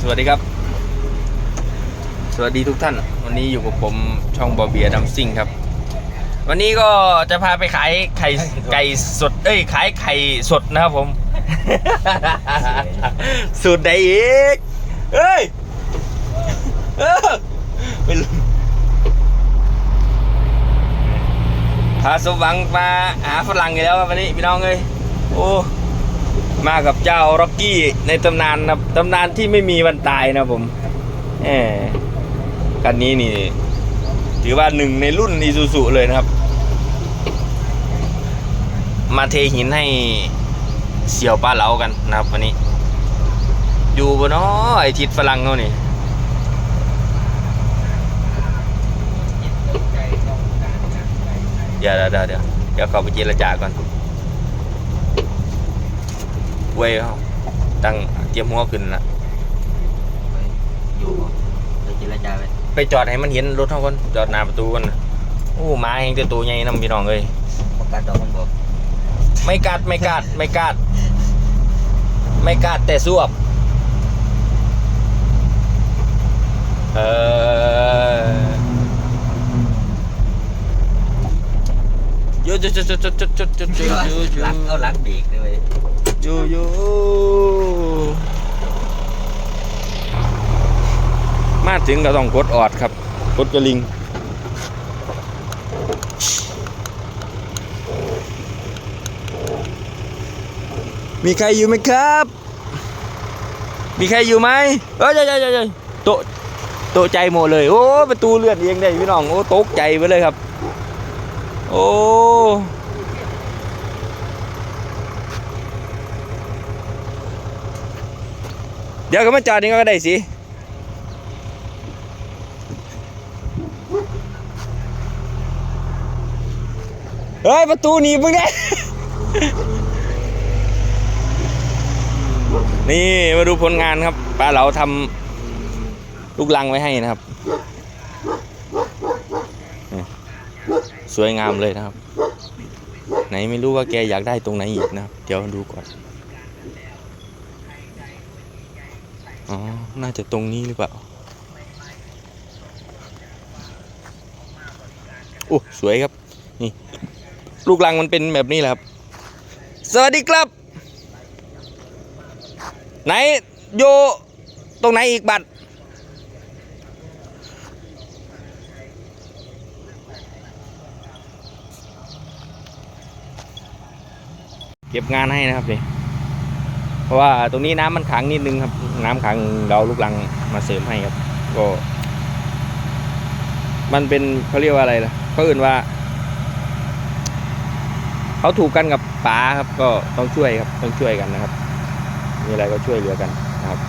สวัสดีครับ สวัสดีทุกท่าน วันนี้อยู่กับผมช่องบอเบียดัมซิ่งครับ วันนี้ก็จะพาไปขายไข่ไก่สด เอ้ยขายไข่สดนะครับผม สูตรใดอีกเอ้ยเออไม่รู้พาสมหวังมาหาฝรั่งอีกแล้วครับวันนี้พี่น้องเอ้ยโอ้ มากับเจ้าร็อกกี้ในตำนานนะตำนานที่ไม่มีวันตายนะผมแหมคันนี้นี่ ถือว่าหนึ่งในรุ่นอีซูซุเลยนะครับ มาเทหินให้เสี่ยวปลาเหลากันนะครับวันนี้ อยู่บนน้อไอทิศฝรั่งเขานี่เดี๋ยวเดี๋ยวเดี๋ยวเดี๋ยวเดี๋ยวเขาไปเจรจาก่อน เว้ยเขาตั้งเตรียมหัวขึ้นละอยู่ไปเจรจาไปไปจอดให้มันเห็นรถเขาก่อนจอดหน้าประตูกันน่ะโอ้หมาเองจะตัวใหญ่นำพี่น้องเลยประกาศดอกมันบอกไม่กัดไม่กัดไม่กัด ไม่กัดแต่สวบเออโยโยโยโยโยโยโยโยโยโยโยรักเอารักเบรกด้วย โยโย่มาถึงก็ต้องกดออดครับ กดกระลิง มีใครอยู่ไหมครับ มีใครอยู่ไหมเอ้ยเอ้ยเอ้ยเอ้ยโตะโตะใจหมดเลย โอ้ประตูเลื่อนเองได้พี่น้อง โอ้ตกใจไปเลยครับ โอ้ เดี๋ยวก็มาจอดนี่ก็ได้สิเฮ้ยประตูหนีบมึงได้นี่มาดูผลงานครับปลาเหลาทำลูกลังไว้ให้นะครับ สวยงามเลยนะครับ ไหนไม่รู้ว่าแกอยากได้ตรงไหนอีกนะครับ เดี๋ยวดูก่อน อ๋อ น่าจะตรงนี้หรือเปล่า โอ้ สวยครับ นี่ ลูกลังมันเป็นแบบนี้แหละครับ สวัสดีครับ ไหนโยตรงไหนอีกบัตรเก็บงานให้นะครับนี่ ราะว่าตรงนี้น้ำมันขังนิดนึงครับ น้ำขังเราลูกลังมาเสริมให้ครับ ก็ มันเป็นเขาเรียกว่าอะไรล่ะเขาอื่นว่าเขาถูกกันกับป๋าครับ ก็ต้องช่วยครับ ต้องช่วยกันนะครับ มีอะไรก็ช่วยเหลือกันนะครับ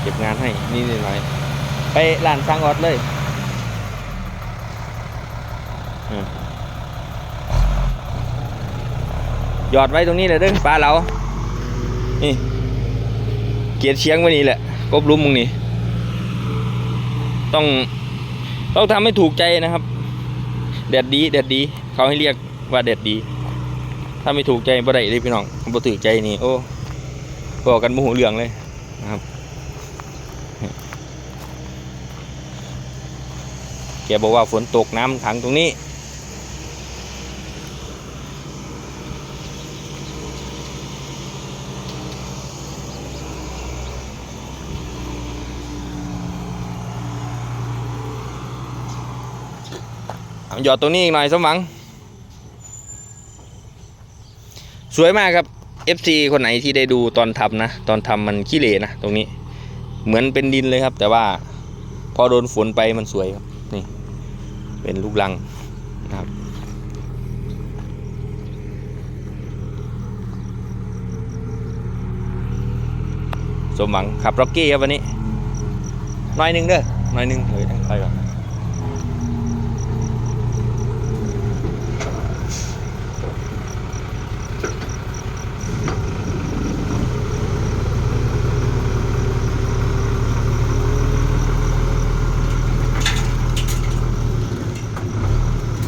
เก็บงานให้นิดหน่อย ไปร้านซังออดเลย อืม หยอดไว้ตรงนี้เลยเด้อปลาเรานี่เกียรติเชียงไว้นี่แหละกบลุมมึงนี่ต้องต้องทำให้ถูกใจนะครับแดดดีแดดดี เขาให้เรียกว่าแดดดี ถ้าไม่ถูกใจบ่ได้เลยพี่น้องบ่ถูกใจนี่โอ้บอกกันมโหเรื่องเลยนะครับแกบอกว่าฝนตกน้ำขังตรงนี้ หยอดตรงนี้อีกหน่อยสมหวัง สวยมากครับ FC คนไหนที่ได้ดูตอนทำนะ ตอนทำมันขี้เหร่นะ ตรงนี้ เหมือนเป็นดินเลยครับ แต่ว่าพอโดนฝนไปมันสวยครับ นี่ เป็นลูกลังนะครับสมหวังขับร็อกกี้ครับวันนี้หน้อยหนึ่งเด้อหน้อยหนึ่งเฮ้ยไปก่อน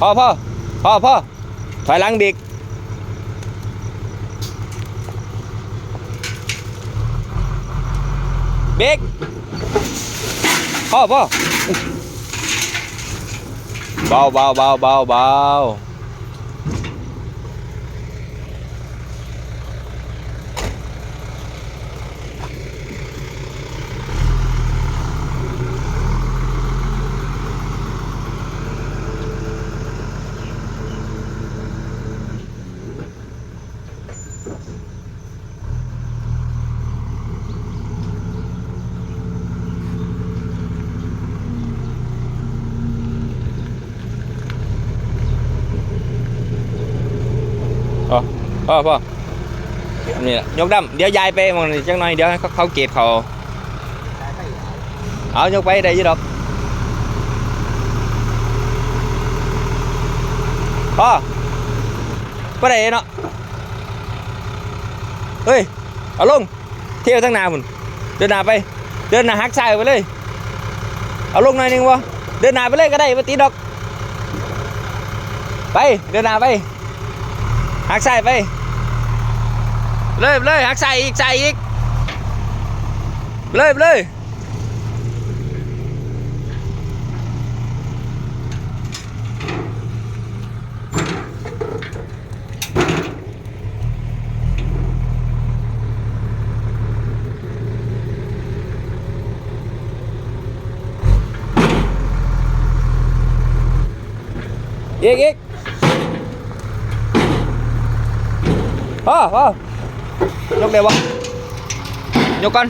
พ่อพ่อพ่อพ่อถอยหลังเบรกเบรกพ่อพ่อเบาเบาเบาเบาเบา พ่อพ่อนี่ยกดำเดี๋ยวยายไปมองจังหน่อยเดี๋ยวเขาเขาเกตเขาเอายกไปได้ยี่ดอกพ่อก็ได้เนาะเฮ้ยเอาลงเที่ยวทั้งนาพุ่นเดินหนาไป เดินหนาหักซ้ายไปเลยเอาลงหน่อยนึงวะเดินหนาไปเลยก็ได้ม่ตีดอก ไปเดินหนาไป หักใส่ไป เลย เลยหักใส่อีกใส่อีก เลย เลยอีกอีก อพ่อยกเดี๋ยวยกก่อน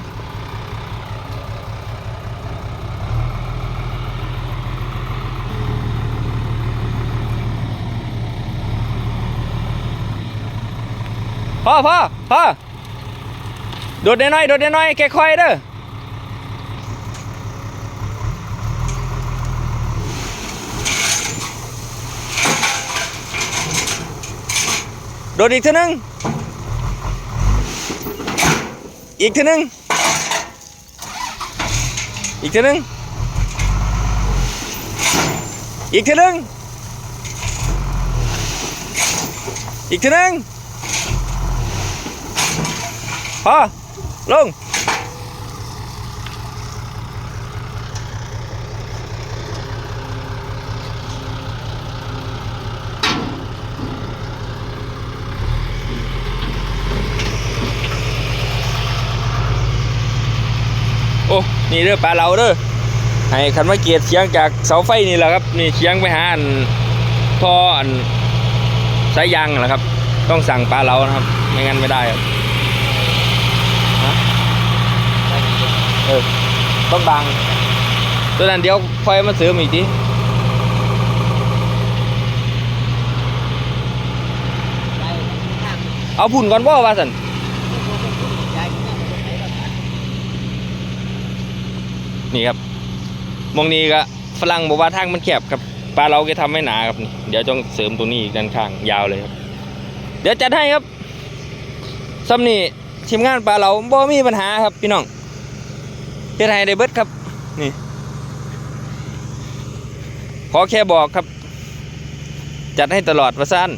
พ่อพ่อพ่อโดดน้อยโดดน้อยแค่ค่อยเด้อโดดอีกท่านึง อีกเท่านึง อีกเท่านึง อีกเท่านึง อีกเท่านึงพอลง นี่เด้อปลาเราเด้อให้คันมาเกียรติเชียงจากเสาไฟนี่แหละครับนี่เชียงไปหาอันท่ออันสายยางนั่นแหละครับ ต้องสั่งปลาเรานะครับ ไม่งั้นไม่ได้ครับฮะเออต้องบังตัวนั้นเดี๋ยวค่อยมาซื้อมอีกทีเอาพุ่นก่อนบ่ว่าสัน ยายข้างมันไหนก็ตัด นี่ครับมองนี้ก็ฝรั่งบอกว่าทางมันแคบครับปลาเราแกทำไม่หนาครับนี่เดี๋ยวต้องเสริมตัวนี้อีกด้านข้างยาวเลยครับ เดี๋ยวจัดให้ครับซ้ำนี่ทีมงานปลาเราบ่มีปัญหาครับพี่น้องเฮ็ดให้ได้เบิดครับนี่ขอแค่บอกครับ จัดให้ตลอดว่าสั้น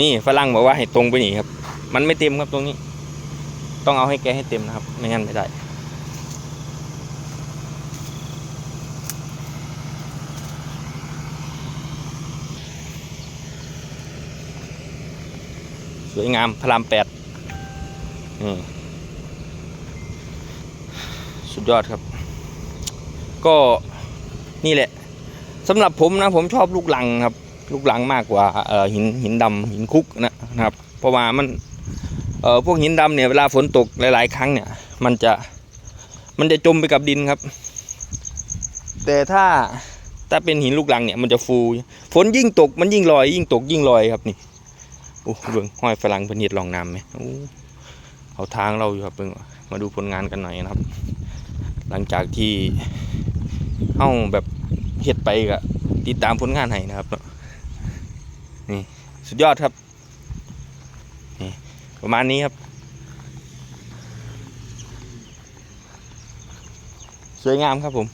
นี่ฝรั่งบอกว่าให้ตรงไปนี่ครับ มันไม่เต็มครับตรงนี้ ต้องเอาให้แกให้เต็มนะครับ ไม่งั้นไม่ได้สวยงามพระรามแปดนี่สุดยอดครับ ก็นี่แหละสำหรับผมนะผมชอบลูกหลังครับ ลูกหลังมากกว่าหินหินดำหินคุกนะนะครับ เพราะว่ามันเพวกหินดำเนี่ยเวลาฝนตกหลาย ๆ ครั้งเนี่ยมันจะมันจะจมไปกับดินครับ แต่ถ้าถ้าเป็นหินลูกหลังเนี่ยมันจะฟู ฝนยิ่งตกมันยิ่งลอย ยิ่งตกยิ่งลอยครับนี่โอ้เบิ่งห้อยฝรั่งเนเฮ็ดลองน้ำไหมโอ้เอาทางเราอยู่ครับเบิ่งมาดูผลงานกันหน่อยนะครับ หลังจากที่เอ้าแบบเฮ็ดไปก็ติดตามผลงานให้นะครับเนาะ นี่สุดยอดครับนี่ประมาณนี้ครับ สวยงามครับผม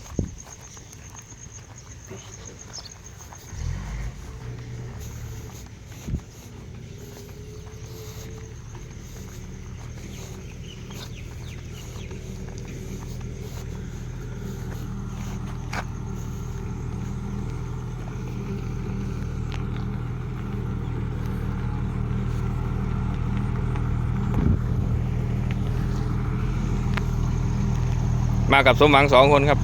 มากับสมหวังสองคนครับ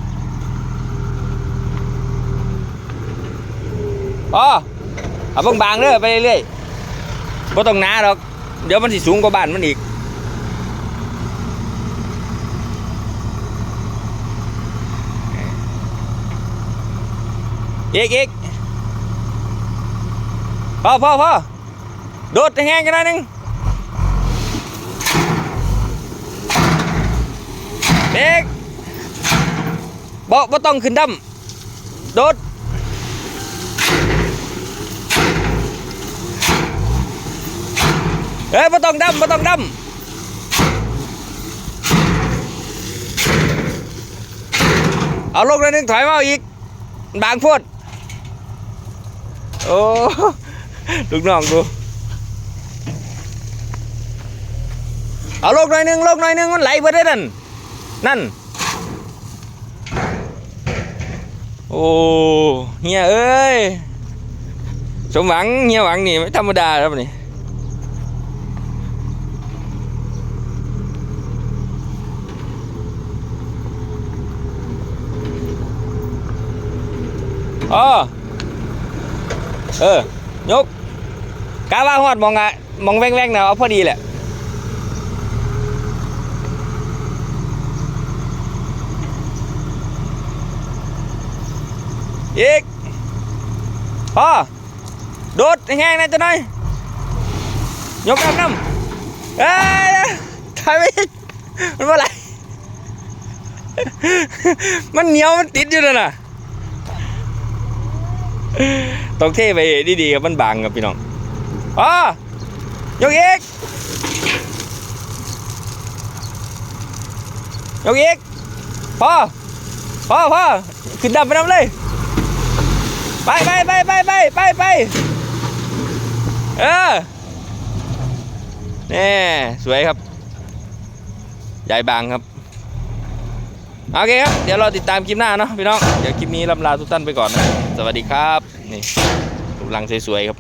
อ๋อเอาบางๆเด้อไปเรื่อยๆบ่ต้องหนาหรอก เดี๋ยวมันสิสูงกว่าบ้านมันอีกอีกอีกพอพอพอโดดแห้งกันหน่อยนึงเด็ก บ่บ่ต้องขึ้นดำโดดเอ้ยบ่ต้องดำบ่ต้องดำเอาลงหน่อยนึงถอยมาอีก บางโพดโอ้ลูกน้องดูเอาลงหน่อยนึงลงหน่อยนึงมันไหลไปได้นั่นนั่น โอ้เฮียเอ้ยสมหวังเฮียหวังนี่ไม่ธรรมดาครับนี่อ๋อเออยกกาว่าฮอดมองอะมองแว่งๆนะเอาพอดีแหละ อีกพอโดดแห้งนะจะหน่อยยกน้ำน้ำเอ้ยถอยไปอีกมันว่าอะไร มันเหนียวมันติดอยู่นั่นน่ะต้องเทไปดีๆครับมันบางครับพี่น้องอ๋อยกอีกยกอีกพ่อพ่อพ่อขึ้นดับไปน้ำเลย ไปไปไปไปไปไปไปเออนี่สวยครับใหญ่บางครับโอเคครับ เดี๋ยวเราติดตามคลิปหน้าเนาะพี่น้อง เดี๋ยวคลิปนี้ลำลาทุกท่านไปก่อนนะ สวัสดีครับ นี่กำลังสวยๆครับ